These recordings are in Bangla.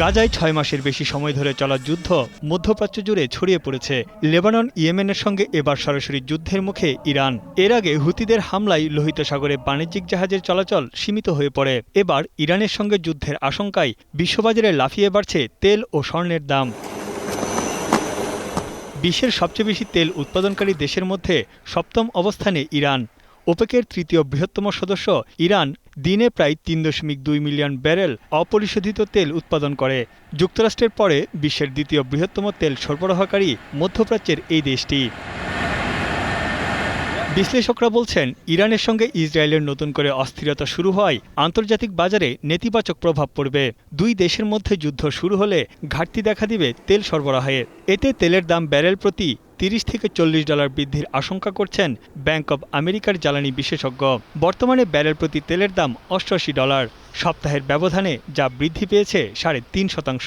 গাজায় ছয় মাসের বেশি সময় ধরে চলা যুদ্ধ মধ্যপ্রাচ্য জুড়ে ছড়িয়ে পড়েছে। লেবানন, ইয়েমেনের সঙ্গে এবার সরাসরি যুদ্ধের মুখে ইরান। এর আগে হুতিদের হামলায় লোহিত সাগরে বাণিজ্যিক জাহাজের চলাচল সীমিত হয়ে পড়ে। এবার ইরানের সঙ্গে যুদ্ধের আশঙ্কায় বিশ্ববাজারে লাফিয়ে বাড়ছে তেল ও স্বর্ণের দাম। বিশ্বের সবচেয়ে বেশি তেল উৎপাদনকারী দেশের মধ্যে সপ্তম অবস্থানে ইরান। ওপেকের তৃতীয় বৃহত্তম সদস্য ইরান দিনে প্রায় তিন দশমিক দুই মিলিয়ন ব্যারেল অপরিশোধিত তেল উৎপাদন করে। যুক্তরাষ্ট্রের পরে বিশ্বের দ্বিতীয় বৃহত্তম তেল সরবরাহকারী মধ্যপ্রাচ্যের এই দেশটি। বিশ্লেষকরা বলছেন, ইরানের সঙ্গে ইসরায়েলের নতুন করে অস্থিরতা শুরু হওয়ায় আন্তর্জাতিক বাজারে নেতিবাচক প্রভাব পড়বে। দুই দেশের মধ্যে যুদ্ধ শুরু হলে ঘাটতি দেখা দিবে তেল সরবরাহে। এতে তেলের দাম ব্যারেল প্রতি তিরিশ থেকে চল্লিশ ডলার বৃদ্ধির আশঙ্কা করছেন ব্যাংক অব আমেরিকার জ্বালানি বিশেষজ্ঞ। বর্তমানে ব্যারেল প্রতি তেলের দাম অষ্টআশি ডলার। সপ্তাহের ব্যবধানে যা বৃদ্ধি পেয়েছে সাড়ে তিন শতাংশ।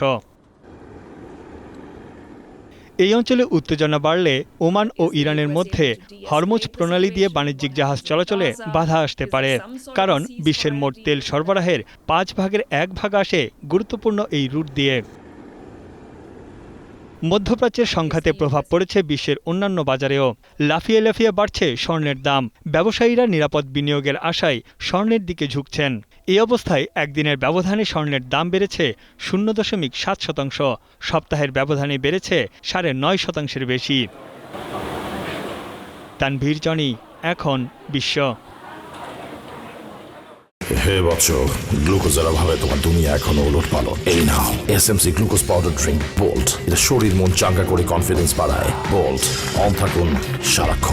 এই অঞ্চলে উত্তেজনা বাড়লে ওমান ও ইরানের মধ্যে হরমুজ প্রণালী দিয়ে বাণিজ্যিক জাহাজ চলাচলে বাধা আসতে পারে, কারণ বিশ্বের মোট তেল সরবরাহের পাঁচ ভাগের এক ভাগ আসে গুরুত্বপূর্ণ এই রুট দিয়ে। মধ্যপ্রাচ্যের সংঘাতে প্রভাব পড়েছে বিশ্বের অন্যান্য বাজারেও। লাফিয়ে লাফিয়ে বাড়ছে স্বর্ণের দাম। ব্যবসায়ীরা নিরাপদ বিনিয়োগের আশায় স্বর্ণের দিকে ঝুঁকছেন। এই অবস্থায় একদিনের ব্যবধানে স্বর্ণের দাম বেড়েছে শূন্য দশমিক সাত শতাংশ। সপ্তাহের ব্যবধানে বেড়েছে সাড়ে নয় শতাংশের বেশি। তানভীর জনি এখন বিশ্ব। হে বৎস গ্লুকোজের অভাবে তোমার দুনিয়া এখনও ওলট পালো এই নাও SMC glucose powder drink bolt এটা শরীর মন চাঙ্গা করে কনফিডেন্স বাড়ায়। বোল্ট অন থাকুন সারাক্ষণ।